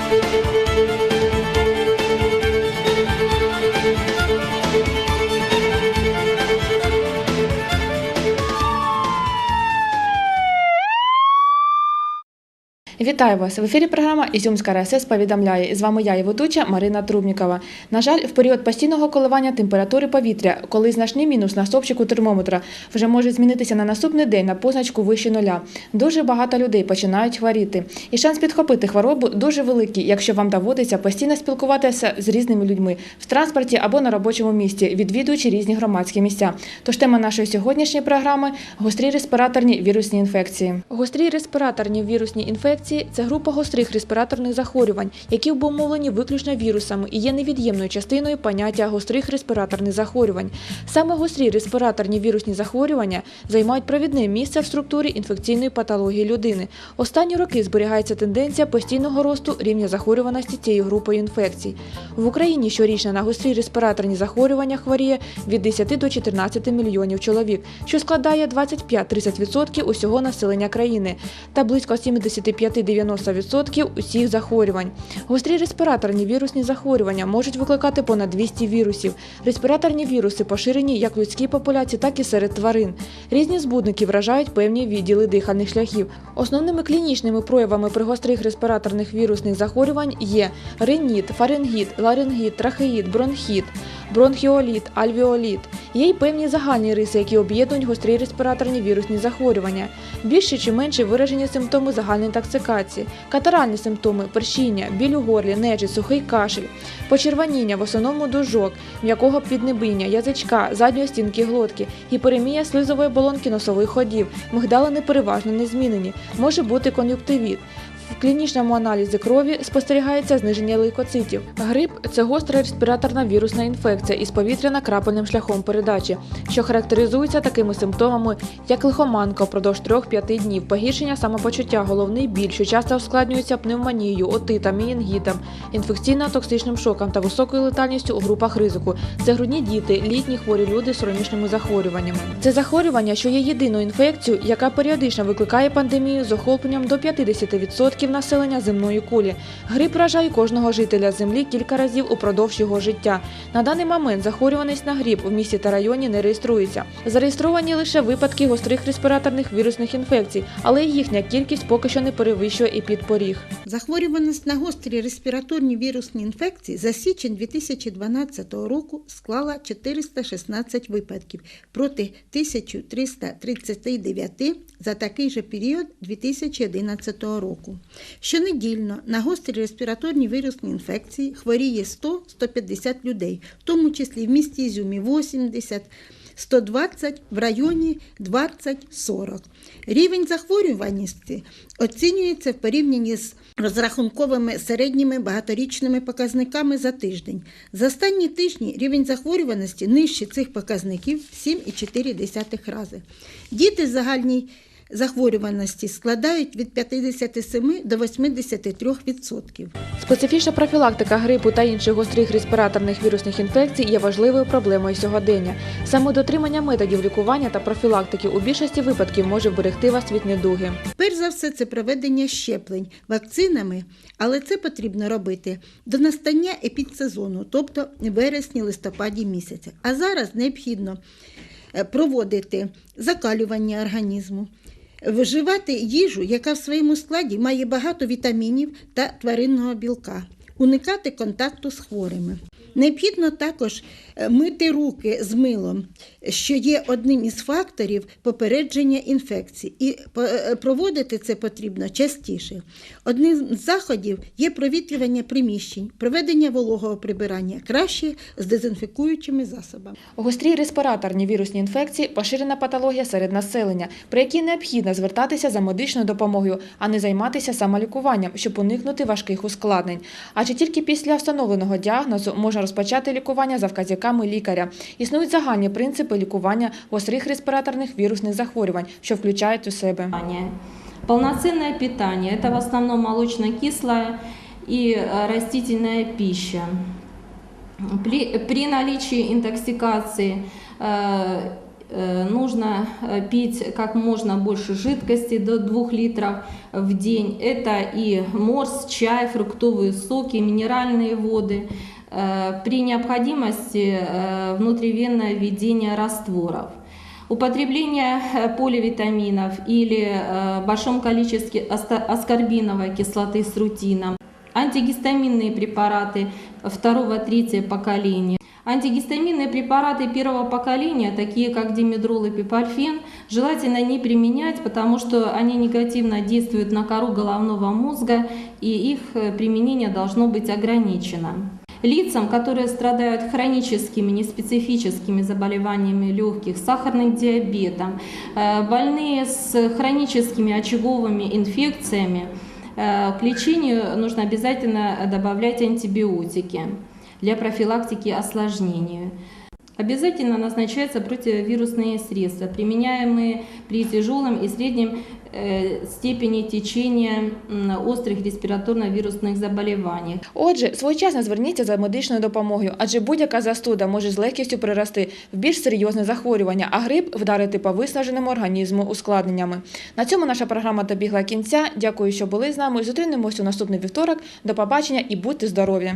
thank you Вітаю вас в ефірі. Програма Ізюмська РСС повідомляє. З вами я, і ведуча Марина Трубнікова. На жаль, в період постійного коливання температури повітря, коли значний мінус на стопчику термометра вже може змінитися на наступний день на позначку вище нуля. Дуже багато людей починають хворіти. І шанс підхопити хворобу дуже великий, якщо вам доводиться постійно спілкуватися з різними людьми в транспорті або на робочому місці, відвідуючи різні громадські місця. Тож тема нашої сьогоднішньої програми гострі респіраторні вірусні інфекції. Гострі респіраторні вірусні інфекції це група гострих респіраторних захворювань, які обумовлені виключно вірусами і є невід'ємною частиною поняття гострих респіраторних захворювань. Саме гострі респіраторні вірусні захворювання займають провідне місце в структурі інфекційної патології людини. Останні роки зберігається тенденція постійного росту рівня захворюваності цією групою інфекцій. В Україні щорічно на гострі респіраторні захворювання хворіє від 10 до 14 мільйонів чоловік, що складає 25-30% усього населення країни та близько 75-90% усіх захворювань. Гострі респіраторні вірусні захворювання можуть викликати понад 200 вірусів. Респіраторні віруси поширені як в людській популяції, так і серед тварин. Різні збудники вражають певні відділи дихальних шляхів. Основними клінічними проявами при гострих респіраторних вірусних захворювань є риніт, фарингіт, ларингіт, трахеїд, бронхіт, бронхіоліт, альвіоліт. Є й певні загальні риси, які об'єднують гострі респіраторні вірусні захворювання. Більше чи менше виражені симптоми загальної інтоксикації, катаральні симптоми, першіння, біль у горлі, нежить, сухий кашель, почервоніння, в основному дужок, м'якого піднебіння, язичка, задньої стінки глотки, гіперемія слизової оболонки носових ходів, мигдалини переважно не змінені, може бути кон'юктивіт. В клінічному аналізі крові спостерігається зниження лейкоцитів. Грип це гостра респіраторна вірусна інфекція із повітряно-крапельним шляхом передачі, що характеризується такими симптомами, як лихоманка впродовж 3-5 днів, погіршення самопочуття, головний біль, що часто ускладнюється пневмонією, отитом, мінінгітом, інфекційно-токсичним шоком та високою летальністю у групах ризику. Це грудні діти, літні хворі люди з хронічними захворюваннями. Це захворювання, що є єдиною інфекцією, яка періодично викликає пандемію з охопленням до 50% населення земної кулі. Грип вражає кожного жителя землі кілька разів упродовж його життя. На даний момент захворюваність на грип в місті та районі не реєструється. Зареєстровані лише випадки гострих респіраторних вірусних інфекцій, але їхня кількість поки що не перевищує і підпоріг. Захворюваність на гострі респіраторні вірусні інфекції за січень 2012 року склала 416 випадків проти 1339 за такий же період 2011 року. Щонедільно на гострі респіраторні вірусні інфекції хворіє 100-150 людей, в тому числі в місті Ізюмі 80 120, в районі 20-40. Рівень захворюваності оцінюється в порівнянні з розрахунковими середніми багаторічними показниками за тиждень. За останні тижні рівень захворюваності нижче цих показників 7,4 рази. Діти загальній захворюваності складають від 57 до 83%. Специфічна профілактика грипу та інших гострих респіраторних вірусних інфекцій є важливою проблемою сьогодення. Саме дотримання методів лікування та профілактики у більшості випадків може вберегти вас від недуги. Перш за все, це проведення щеплень вакцинами, але це потрібно робити до настання епідсезону, тобто вересні-листопаді місяця. А зараз необхідно е, проводити закалювання організму, вживати їжу, яка в своєму складі має багато вітамінів та тваринного білка, уникати контакту з хворими. Необхідно також е, мити руки з милом, що є одним із факторів попередження інфекцій, і е, проводити це потрібно частіше. Одним з заходів є провітрювання приміщень, проведення вологого прибирання, краще з дезінфікуючими засобами. Гострі респіраторні вірусні інфекції поширена патологія серед населення, при якій необхідно звертатися за медичною допомогою, а не займатися самолікуванням, щоб уникнути важких ускладнень. Адже тільки після встановленого діагнозу можна розпочати лікування за вказівками лікаря. Існують загальні принципи лікування гострих респіраторних вірусних захворювань, що включають у себе. питание. Полноценное питание – это в основном молочно-кислая и э, растительная пища. При, при наличии интоксикации э, э, нужно э, пить как можно больше жидкости, до 2 литров в день. Это и морс, чай, фруктовые соки, минеральные воды. Э, При необходимости э, внутривенное введение растворов. Употребление поливитаминов или большом количестве аскорбиновой кислоты с рутином, антигистаминные препараты второго-третьего поколения, Антигистаминные препараты первого поколения, такие как димедрол и пипальфен, желательно не применять, потому что они негативно действуют на кору головного мозга, и их э, применение должно быть ограничено. Лицам, которые страдают хроническими неспецифическими заболеваниями легких, сахарным диабетом, э, больные с хроническими очаговыми инфекциями, к лечению нужно обязательно добавлять антибиотики для профилактики осложнений. Обязательно назначаются противовирусные средства, применяемые при тяжелом и среднем э, степени течения м, острых респираторно-вирусных заболеваний. Отже, своєчасно зверніться за медичною допомогою, адже будь-яка застуда може з легкістю перерости в більш серйозне захворювання, а грип вдарити по виснаженому організму ускладненнями. На цьому наша програма добігла кінця. Дякую, що були з нами. Зустрінемось у наступний вівторок. До побачення і будьте здорові!